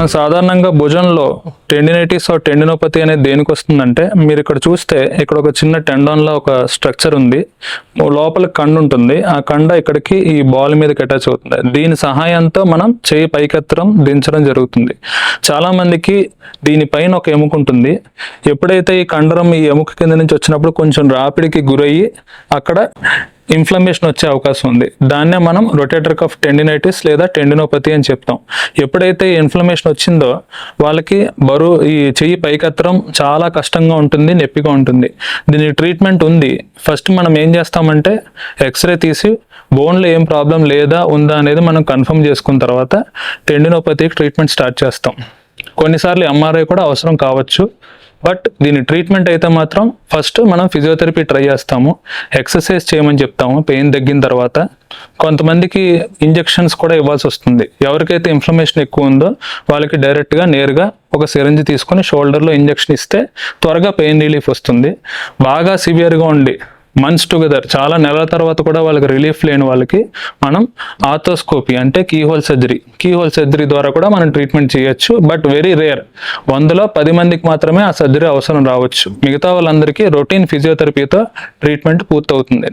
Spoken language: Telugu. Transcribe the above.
మనం సాధారణంగా భుజంలో టెండినైటిస్ ఆర్ టెండినోపతి అనేది దేనికి వస్తుందంటే మీరు ఇక్కడ చూస్తే ఇక్కడ ఒక చిన్న టెండాన్లో ఒక స్ట్రక్చర్ ఉంది. లోపల కండు ఉంటుంది. ఆ కండ ఇక్కడికి ఈ బాల్ మీదకి అటాచ్ అవుతుంది. దీని సహాయంతో మనం చేయి పైకెత్తడం దించడం జరుగుతుంది. చాలా మందికి దీనిపైన ఒక ఎముక ఉంటుంది. ఎప్పుడైతే ఈ కండరం ఈ ఎముక కింద నుంచి వచ్చినప్పుడు కొంచెం రాపిడికి గురయ్యి అక్కడ ఇన్ఫ్లమేషన్ వచ్చే అవకాశం ఉంది. దాన్నే మనం రొటేటర్ కఫ్ టెండినైటిస్ లేదా టెండినోపతి అని చెప్తాం. ఎప్పుడైతే ఇన్ఫ్లమేషన్ వచ్చిందో వాళ్ళకి బరువు ఈ చెయ్యి పైకత్తరం చాలా కష్టంగా ఉంటుంది నొప్పిగా ఉంటుంది. దీనికి ట్రీట్మెంట్ ఉంది. ఫస్ట్ మనం ఏం చేస్తామంటే ఎక్స్రే తీసి బోన్లో ఏం ప్రాబ్లం లేదా ఉందా అనేది మనం కన్ఫర్మ్ చేసుకున్న తర్వాత టెండినోపతికి ట్రీట్మెంట్ స్టార్ట్ చేస్తాం. కొన్నిసార్లు ఎంఆర్ఐ కూడా అవసరం కావచ్చు బట్ దీని ట్రీట్మెంట్ అయితే మాత్రం ఫస్ట్ మనం ఫిజియోథెరపీ ట్రై చేస్తాము ఎక్సర్సైజ్ చేయమని చెప్తాము పెయిన్ తగ్గిన తర్వాత. కొంతమందికి ఇంజెక్షన్స్ కూడా ఇవ్వాల్సి వస్తుంది. ఎవరికైతే ఇన్ఫ్లమేషన్ ఎక్కువ ఉందో వాళ్ళకి డైరెక్ట్గా నేరుగా ఒక సిరంజి తీసుకొని షోల్డర్లో ఇంజెక్షన్ ఇస్తే త్వరగా పెయిన్ రిలీఫ్ వస్తుంది. బాగా సివియర్గా ఉండి మంత్స్ టుగెదర్ చాలా నెలల తర్వాత కూడా వాళ్ళకి రిలీఫ్ లేని వాళ్ళకి మనం ఆర్థోస్కోపీ అంటే కీహోల్ సర్జరీ కీహోల్ సర్జరీ ద్వారా కూడా మనం ట్రీట్మెంట్ చేయొచ్చు బట్ వెరీ రేర్ వందలో పది మందికి మాత్రమే ఆ సర్జరీ అవసరం రావచ్చు. మిగతా వాళ్ళందరికీ రొటీన్ ఫిజియోథెరపీతో ట్రీట్మెంట్ పూర్తవుతుంది.